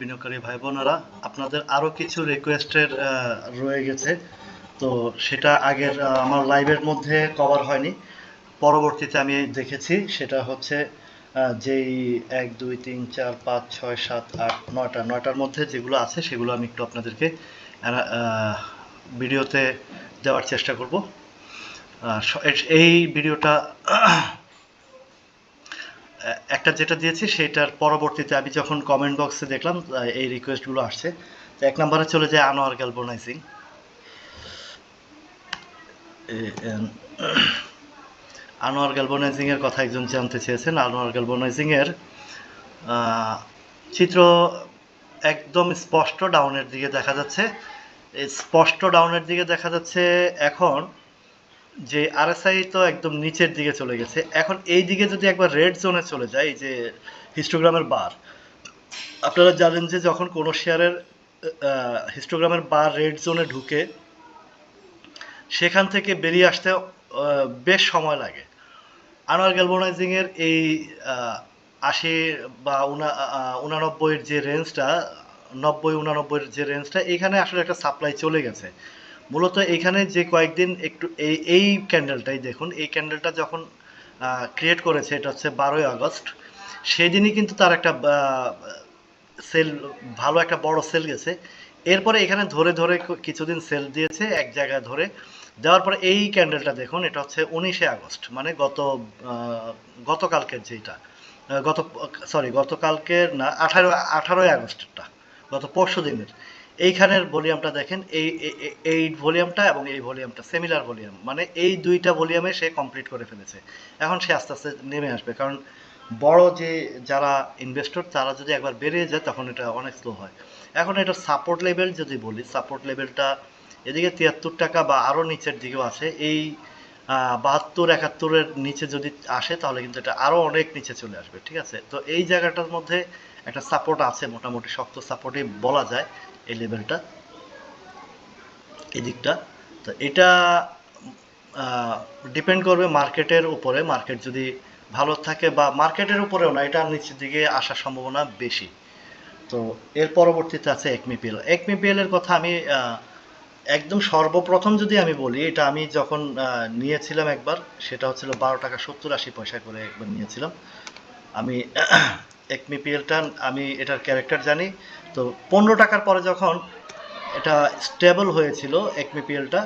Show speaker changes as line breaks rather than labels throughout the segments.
বিনিয়োগকারী ভাই বোনেরা আপনাদের আরও কিছু রিকোয়েস্টের রয়ে গেছে তো সেটা আগের আমার লাইভের মধ্যে কভার হয়নি পরবর্তীতে আমি দেখেছি সেটা হচ্ছে যেই এক দুই তিন চার পাঁচ ছয় সাত আট নয়টা নয়টার মধ্যে যেগুলো আছে সেগুলো আমি একটু আপনাদেরকে ভিডিওতে দেওয়ার চেষ্টা করব এই ভিডিওটা একটা যেটা দিয়েছি সেটার পরবর্তীতে আমি যখন কমেন্ট বক্সে দেখলাম এই রিকোয়েস্টগুলো আসছে তো এক নম্বরে চলে যায় আনোয়ার গ্যালবোনাইজিং আনোয়ার গ্যালবোনাইজিংয়ের কথা একজন জানতে চেয়েছেন আনোয়ার গ্যালবোনাইজিংয়ের চিত্র একদম স্পষ্ট ডাউনের দিকে দেখা যাচ্ছে স্পষ্ট ডাউনের দিকে দেখা যাচ্ছে এখন যে আরএসআই তো একদম নিচের দিকে চলে গেছে এখন এই দিকে যদি একবার রেড জোনে চলে যায় যে হিস্টোগ্রামের বার আপনারা জানেন যে যখন কোন শেয়ারের হিস্টোগ্রামের বার রেড জোনে ঢুকে সেখান থেকে বেরিয়ে আসতে বেশ সময় লাগে আনোয়ার গ্যালভানাইজিংয়ের এই আশি বা উনানব্বইয়ের যে রেঞ্জটা নব্বই উনানব্বইয়ের যে রেঞ্জটা এখানে আসলে একটা সাপ্লাই চলে গেছে মূলত এখানে যে কয়েকদিন একটু এই এই ক্যান্ডেলটাই দেখুন এই ক্যান্ডেলটা যখন ক্রিয়েট করেছে এটা হচ্ছে বারোই আগস্ট সেদিনই কিন্তু তার একটা সেল ভালো একটা বড় সেল গেছে এরপরে এখানে ধরে ধরে কিছুদিন সেল দিয়েছে এক জায়গায় ধরে দেওয়ার পরে এই ক্যান্ডেলটা দেখুন এটা হচ্ছে উনিশে আগস্ট মানে গত গতকালকের যেটা গত সরি গতকালকের না আঠারো আঠারোই আগস্টটা গত পরশু দিনের এইখানের ভলিউমটা দেখেন এই এই ভলিউমটা এবং এই ভলিউমটা সিমিলার ভলিউম মানে এই দুইটা ভলিউমে সে কমপ্লিট করে ফেলেছে এখন সে আস্তে আস্তে নেমে আসবে কারণ বড় যে যারা ইনভেস্টর তারা যদি একবার বেরিয়ে যায় তখন এটা অনেক স্লো হয় এখন এটা সাপোর্ট লেভেল যদি বলি সাপোর্ট লেভেলটা এদিকে তিয়াত্তর টাকা বা আরও নিচের দিকেও আছে এই বাহাত্তর একাত্তরের নিচে যদি আসে তাহলে কিন্তু এটা আরও অনেক নিচে চলে আসবে ঠিক আছে তো এই জায়গাটার মধ্যে একটা সাপোর্ট আছে মোটামুটি শক্ত সাপোর্টে বলা যায় এই লেভেলটা এদিকটা তো এটা ডিপেন্ড করবে মার্কেটের উপরে মার্কেট যদি ভালো থাকে বা মার্কেটের উপরেও না এটা নিচের দিকে আসার সম্ভাবনা বেশি তো এর পরবর্তীতে আছে একমি পিএল একমি পিএলের কথা আমি একদম সর্বপ্রথম যদি আমি বলি এটা আমি যখন নিয়েছিলাম একবার সেটা হচ্ছিল বারো টাকা সত্তর আশি পয়সা করে একবার নিয়েছিলাম আমি একমি পিএলটা আমি এটার ক্যারেক্টার জানি তো পনেরো টাকার পরে যখন এটা স্টেবল হয়েছিল একমি পিএলটা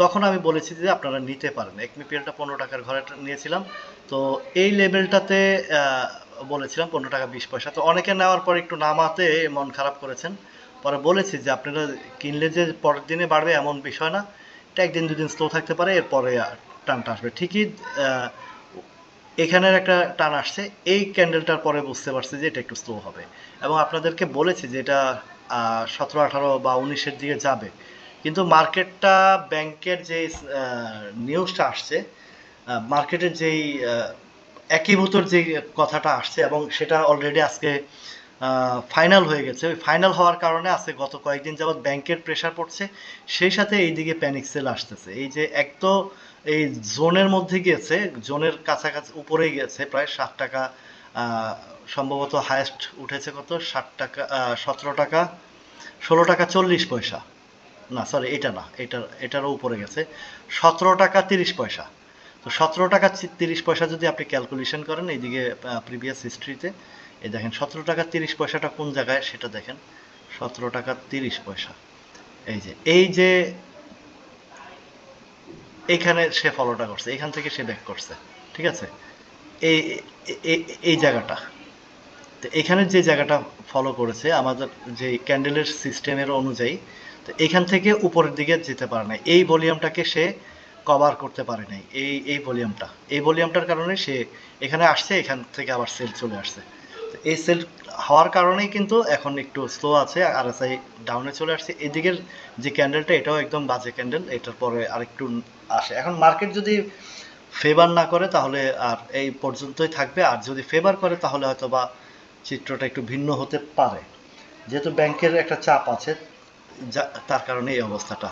তখন আমি বলেছি যে আপনারা নিতে পারেন একমি পিএলটা পনেরো টাকার ঘরে নিয়েছিলাম তো এই লেভেলটাতে বলেছিলাম পনেরো টাকা বিশ পয়সা তো অনেকে নেওয়ার পর একটু নামাতে মন খারাপ করেছেন পরে বলেছি যে আপনারা কিনলে যে পরের দিনে বাড়বে এমন বিষয় না এটা একদিন দুদিন স্লো থাকতে পারে এরপরে টানটা আসবে ঠিকই এখানের একটা টান আসছে এই ক্যান্ডেলটার পরে বুঝতে পারছি যে এটা একটু স্লো হবে এবং আপনাদেরকে বলেছি যে এটা সতেরো আঠারো বা উনিশের দিকে যাবে কিন্তু মার্কেটটা ব্যাংকের যে নিউজটা আসছে মার্কেটের যেই একীভূতর যে কথাটা আসছে এবং সেটা অলরেডি আজকে ফাইনাল হয়ে গেছে ওই ফাইনাল হওয়ার কারণে আজকে গত কয়েকদিন যাবৎ ব্যাংকের প্রেশার পড়ছে সেই সাথে এইদিকে প্যানিক সেল আসতেছে এই যে এক তো এই জোনের মধ্যে গিয়েছে জোনের কাছাকাছি উপরেই গিয়েছে প্রায় ষাট টাকা সম্ভবত হায়েস্ট উঠেছে কত ষাট টাকা সতেরো টাকা ষোলো টাকা চল্লিশ পয়সা না সরি এটা না এটার এটারও উপরে গেছে সতেরো টাকা তিরিশ পয়সা তো সতেরো টাকা তিরিশ পয়সা যদি আপনি ক্যালকুলেশন করেন এইদিকে প্রিভিয়াস হিস্ট্রিতে এই দেখেন সতেরো টাকা তিরিশ পয়সাটা কোন জায়গায় সেটা দেখেন সতেরো টাকা তিরিশ পয়সা এই যে এই যে এখানে সে ফলোটা করছে এখান থেকে সে ব্যাক করছে ঠিক আছে এই এই জায়গাটা তো এখানে যে জায়গাটা ফলো করেছে আমাদের যে ক্যান্ডেলের সিস্টেমের অনুযায়ী তো এখান থেকে উপরের দিকে যেতে পারে না এই ভলিউমটাকে সে কভার করতে পারে নাই এই এই ভলিউমটা এই ভলিউমটার কারণে সে এখানে আসছে এখান থেকে আবার সেল চলে আসছে এই সেল হওয়ার কারণেই কিন্তু এখন একটু স্লো আছে আর এস আই ডাউনে চলে আসছে এদিকের যে ক্যান্ডেলটা এটাও একদম বাজে ক্যান্ডেল এটার পরে আর একটু আসে এখন মার্কেট যদি ফেভার না করে তাহলে আর এই পর্যন্তই থাকবে আর যদি ফেভার করে তাহলে হয়তো বা চিত্রটা একটু ভিন্ন হতে পারে যেহেতু ব্যাংকের একটা চাপ আছে যা তার কারণে এই অবস্থাটা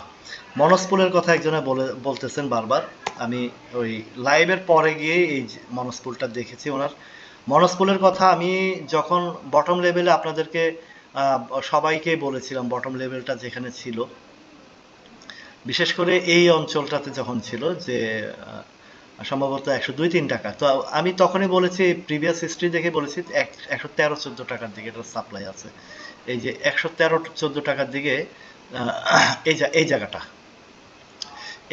মনস্পুলের কথা একজনে বলে বলতেছেন বারবার আমি ওই লাইভের পরে গিয়ে এই মনস্পুলটা দেখেছি ওনার মনস্কুলের কথা আমি যখন বটম লেভেলে আপনাদেরকে সবাইকে বলেছিলাম বটম লেভেলটা যেখানে ছিল বিশেষ করে এই অঞ্চলটাতে যখন ছিল যে সম্ভবত একশো দুই তিন টাকা তো আমি তখনই বলেছি প্রিভিয়াস হিস্ট্রি দেখে বলেছি একশো তেরো চোদ্দো টাকার দিকে এটা সাপ্লাই আছে এই যে একশো তেরো চোদ্দো টাকার দিকে এই এই জায়গাটা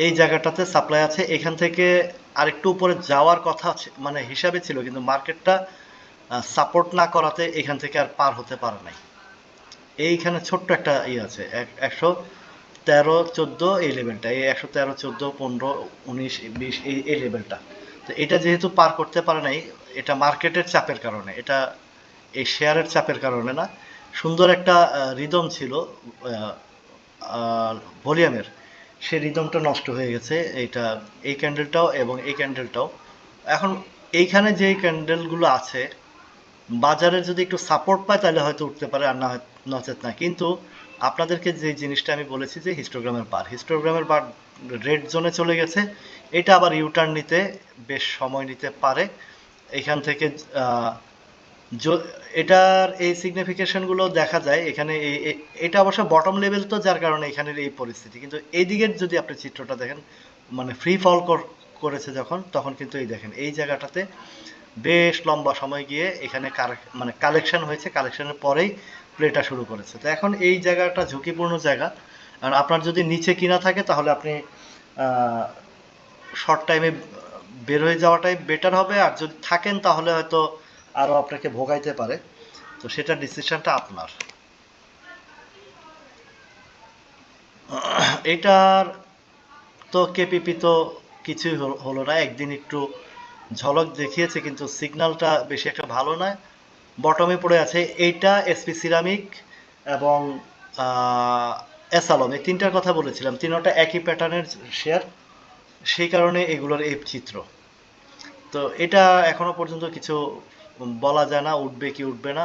এই জায়গাটাতে সাপ্লাই আছে এখান থেকে আর একটু উপরে যাওয়ার কথা মানে হিসাবে ছিল কিন্তু মার্কেটটা সাপোর্ট না করাতে এখান থেকে আর পার হতে পারে নাই এইখানে ছোট্ট একটা ইয়ে আছে একশো তেরো চোদ্দো এই লেভেলটা এই একশো তেরো চোদ্দো পনেরো উনিশ বিশ এই এই লেভেলটা তো এটা যেহেতু পার করতে পারে নাই এটা মার্কেটের চাপের কারণে এটা এই শেয়ারের চাপের কারণে না সুন্দর একটা রিদম ছিল ভলিউমের সে রিদমটা নষ্ট হয়ে গেছে এইটা এই ক্যান্ডেলটাও এবং এই ক্যান্ডেলটাও এখন এইখানে যে ক্যান্ডেলগুলো আছে বাজারে যদি একটু সাপোর্ট পায় তাহলে হয়তো উঠতে পারে আর না নচেত না কিন্তু আপনাদেরকে যে জিনিসটা আমি বলেছি যে হিস্টোগ্রামের বার হিস্টোগ্রামের বার রেড জোনে চলে গেছে এটা আবার ইউটার্ন নিতে বেশ সময় নিতে পারে এখান থেকে এটার এই সিগনিফিকেশনগুলো দেখা যায় এখানে এটা অবশ্য বটম লেভেল তো যার কারণে এখানের এই পরিস্থিতি কিন্তু এই দিকের যদি আপনি চিত্রটা দেখেন মানে ফ্রি ফল করেছে যখন তখন কিন্তু এই দেখেন এই জায়গাটাতে বেশ লম্বা সময় গিয়ে এখানে মানে কালেকশন হয়েছে কালেকশনের পরেই প্লেটা শুরু করেছে তো এখন এই জায়গাটা ঝুঁকিপূর্ণ জায়গা আর আপনার যদি নিচে কিনা থাকে তাহলে আপনি শর্ট টাইমে বের হয়ে যাওয়াটাই বেটার হবে আর যদি থাকেন তাহলে হয়তো আরও আপনাকে ভোগাইতে পারে তো সেটা ডিসিশনটা আপনার এটার তো কেপিপি তো কিছুই হলো না একদিন একটু ঝলক দেখিয়েছে কিন্তু সিগন্যালটা বেশি একটা ভালো নয় বটমে পড়ে আছে এইটা এসপি সিরামিক এবং এসালম এই তিনটার কথা বলেছিলাম তিনটা একই প্যাটার্নের শেয়ার সেই কারণে এগুলোর এই চিত্র তো এটা এখনো পর্যন্ত কিছু বলা যায় না উঠবে কি উঠবে না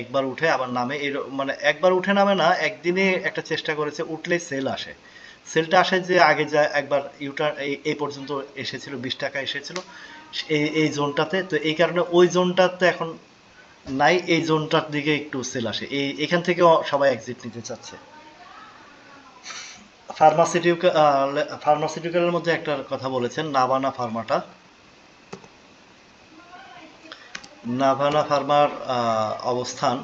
একবার উঠে আবার নামে এর মানে একবার উঠে নামে না একদিনে একটা চেষ্টা করেছে উঠলে সেল আসে সেলটা আসে যে আগে যা একবার ইউটার এই পর্যন্ত এসেছিল বিশ টাকা এসেছিল এই এই জোনটাতে তো এই কারণে ওই জোনটাতে এখন নাই এই জোনটার দিকে একটু সেল আসে এই এখান থেকে সবাই এক্সিট নিতে চাচ্ছে ফার্মাসিউটিক্যাল ফার্মাসিউটিক্যালের মধ্যে একটা কথা বলেছেন নাবানা ফার্মাটা নাভানা ফার্মার অবস্থান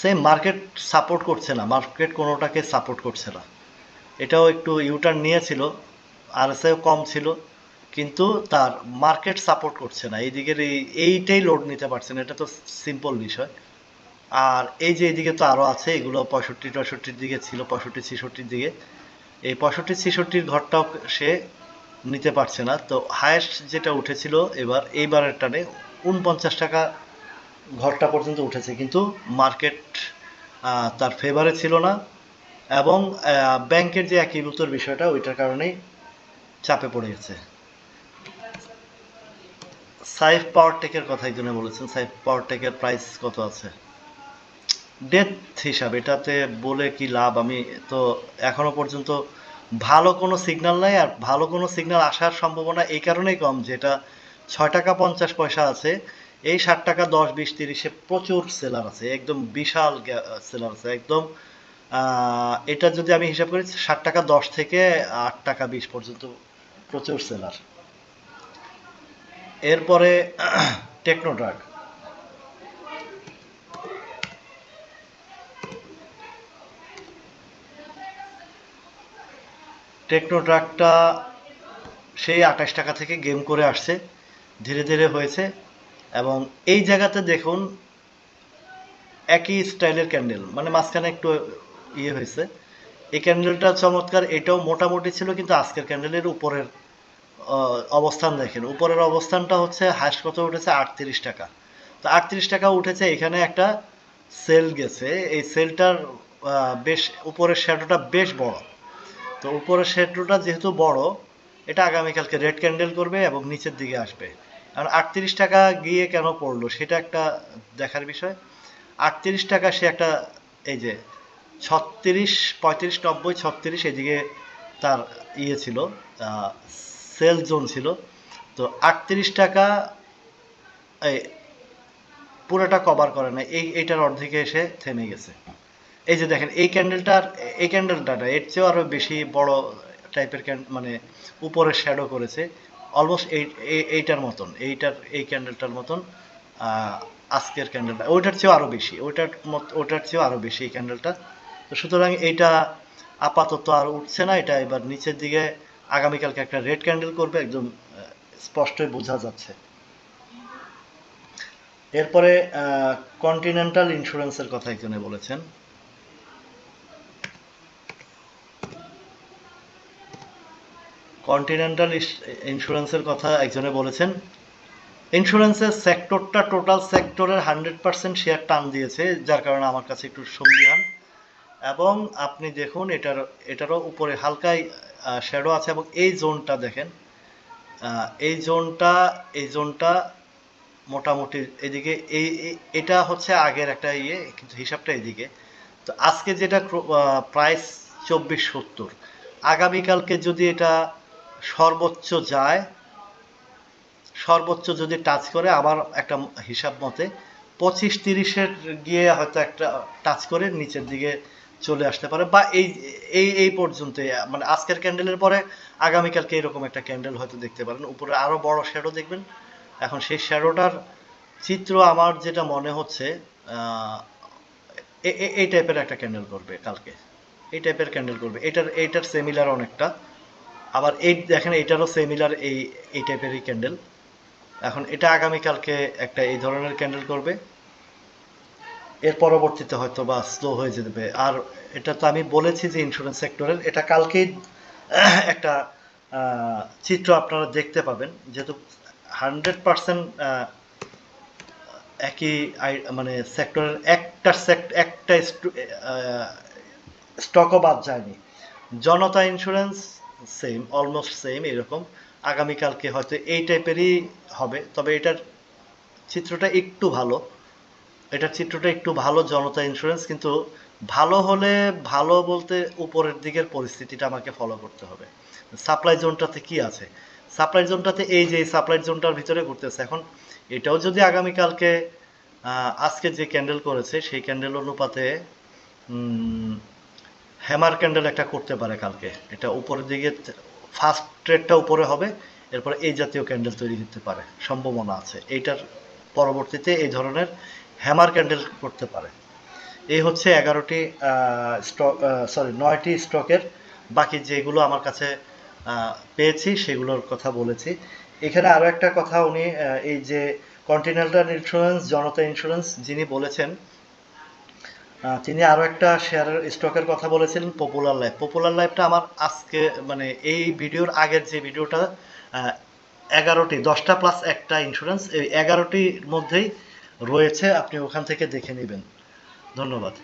সেম মার্কেট সাপোর্ট করছে না মার্কেট কোনোটাকে সাপোর্ট করছে না এটাও একটু ইউটার্ন নিয়েছিল আর কম ছিল কিন্তু তার মার্কেট সাপোর্ট করছে না এইদিকের এই এইটাই লোড নিতে পারছে না এটা তো সিম্পল বিষয় আর এই যে এইদিকে তো আরও আছে এগুলো পঁয়ষট্টি টয়ষট্টির দিকে ছিল পঁয়ষট্টি ছেষট্টির দিকে এই পঁয়ষট্টি ছেষট্টির ঘরটাও সে নিতে পারছে না তো হায়েস্ট যেটা উঠেছিল এবার এইবারের টানে উনপঞ্চাশ টাকা ঘরটা পর্যন্ত উঠেছে কিন্তু মার্কেট তার ফেভারে ছিল না এবং ব্যাংকের যে একীভূতর বিষয়টা ওইটার কারণেই চাপে পড়ে গেছে সাইফ পাওয়ার টেকের কথা একজনে বলেছেন সাইফ পাওয়ার প্রাইস কত আছে ডেথ হিসাবে এটাতে বলে কি লাভ আমি তো এখনো পর্যন্ত ভালো কোনো সিগন্যাল নাই আর ভালো কোনো সিগন্যাল আসার সম্ভাবনা এই কারণেই কম যেটা ছয় টাকা পঞ্চাশ পয়সা আছে এই ষাট টাকা দশ বিশ তিরিশে প্রচুর সেলার আছে একদম বিশাল সেলার আছে একদম এটা যদি আমি হিসাব করি ষাট টাকা দশ থেকে আট টাকা বিশ পর্যন্ত প্রচুর সেলার এরপরে টেকনোড্রাগ টেকনোট্রাকটা সেই আঠাশ টাকা থেকে গেম করে আসছে ধীরে ধীরে হয়েছে এবং এই জায়গাতে দেখুন একই স্টাইলের ক্যান্ডেল মানে মাঝখানে একটু ইয়ে হয়েছে এই ক্যান্ডেলটা চমৎকার এটাও মোটামুটি ছিল কিন্তু আজকের ক্যান্ডেলের উপরের অবস্থান দেখেন উপরের অবস্থানটা হচ্ছে হাস কত উঠেছে আটত্রিশ টাকা তো আটত্রিশ টাকা উঠেছে এখানে একটা সেল গেছে এই সেলটার বেশ উপরের শ্যাডোটা বেশ বড় তো উপরের শেড্রোটা যেহেতু বড় এটা আগামীকালকে রেড ক্যান্ডেল করবে এবং নিচের দিকে আসবে কারণ আটত্রিশ টাকা গিয়ে কেন পড়লো সেটা একটা দেখার বিষয় আটত্রিশ টাকা সে একটা এই যে ছত্রিশ পঁয়ত্রিশ নব্বই ছত্রিশ এদিকে তার ইয়ে ছিল সেল জোন ছিল তো আটত্রিশ টাকা এই পুরোটা কভার করে না এই এইটার অর্ধেকে এসে থেমে গেছে এই যে দেখেন এই ক্যান্ডেলটার এই ক্যান্ডেলটা না এর চেয়েও আরও বেশি বড় টাইপের মানে উপরে শ্যাডো করেছে অলমোস্ট এই এইটার মতন এইটার এই ক্যান্ডেলটার মতন আজকের ক্যান্ডেলটা ওইটার চেয়েও আরও বেশি ওইটার মত ওইটার চেয়েও আরও বেশি এই ক্যান্ডেলটা তো সুতরাং এইটা আপাতত আর উঠছে না এটা এবার নিচের দিকে আগামীকালকে একটা রেড ক্যান্ডেল করবে একদম স্পষ্টই বোঝা যাচ্ছে এরপরে কন্টিনেন্টাল ইন্স্যুরেন্সের কথা একজনে বলেছেন কন্টিনেন্টাল ইন্স্যুরেন্সের কথা একজনে বলেছেন ইন্স্যুরেন্সের সেক্টরটা টোটাল সেক্টরের হান্ড্রেড পার্সেন্ট শেয়ার টান দিয়েছে যার কারণে আমার কাছে একটু হন এবং আপনি দেখুন এটার এটারও উপরে হালকাই শ্যাডো আছে এবং এই জোনটা দেখেন এই জোনটা এই জোনটা মোটামুটি এদিকে এই এটা হচ্ছে আগের একটা ইয়ে কিন্তু হিসাবটা এদিকে তো আজকে যেটা প্রাইস চব্বিশ সত্তর আগামীকালকে যদি এটা সর্বোচ্চ যায় সর্বোচ্চ যদি টাচ করে আমার একটা হিসাব মতে পঁচিশ তিরিশের গিয়ে হয়তো একটা টাচ করে নিচের দিকে চলে আসতে পারে বা এই এই এই পর্যন্ত মানে আজকের ক্যান্ডেলের পরে আগামীকালকে এরকম একটা ক্যান্ডেল হয়তো দেখতে পারেন উপরে আরও বড় শ্যাডো দেখবেন এখন সেই শ্যাডোটার চিত্র আমার যেটা মনে হচ্ছে এই টাইপের একটা ক্যান্ডেল করবে কালকে এই টাইপের ক্যান্ডেল করবে এটার এইটার সেমিলার অনেকটা আবার এই দেখেন এটারও সিমিলার এই এই টাইপেরই ক্যান্ডেল এখন এটা আগামীকালকে একটা এই ধরনের ক্যান্ডেল করবে এর পরবর্তীতে হয়তো বা স্লো হয়ে যেতে আর এটা তো আমি বলেছি যে ইন্স্যুরেন্স সেক্টরের এটা কালকেই একটা চিত্র আপনারা দেখতে পাবেন যেহেতু হান্ড্রেড পারসেন্ট একই মানে সেক্টরের একটা সেক্টর একটা স্টকও বাদ যায়নি Janata insurance same almost same এরকম আগামীকালকে হয়তো এই টাইপেরই হবে তবে এটার চিত্রটা একটু ভালো এটার চিত্রটা একটু ভালো জনতা ইন্স্যুরেন্স কিন্তু ভালো হলে ভালো বলতে উপরের দিকের পরিস্থিতিটা আমাকে ফলো করতে হবে সাপ্লাই জোনটাতে কি আছে সাপ্লাই জোনটাতে এই যে সাপ্লাই জোনটার ভিতরে ঘুরতেছে এখন এটাও যদি আগামীকালকে আজকে যে ক্যান্ডেল করেছে সেই ক্যান্ডেল অনুপাতে হ্যামার ক্যান্ডেল একটা করতে পারে কালকে এটা উপরের দিকে ফার্স্ট ট্রেডটা উপরে হবে এরপর এই জাতীয় ক্যান্ডেল তৈরি করতে পারে সম্ভাবনা আছে এইটার পরবর্তীতে এই ধরনের হ্যামার ক্যান্ডেল করতে পারে এই হচ্ছে এগারোটি স্টক সরি নয়টি স্টকের বাকি যেগুলো আমার কাছে পেয়েছি সেগুলোর কথা বলেছি এখানে আরও একটা কথা উনি এই যে কন্টিনেন্টাল ইন্স্যুরেন্স জনতা ইন্স্যুরেন্স যিনি বলেছেন তিনি আরও একটা শেয়ারের স্টকের কথা বলেছিলেন পপুলার লাইফ পপুলার লাইফটা আমার আজকে মানে এই ভিডিওর আগের যে ভিডিওটা এগারোটি দশটা প্লাস একটা ইন্স্যুরেন্স এই এগারোটির মধ্যেই রয়েছে আপনি ওখান থেকে দেখে নেবেন ধন্যবাদ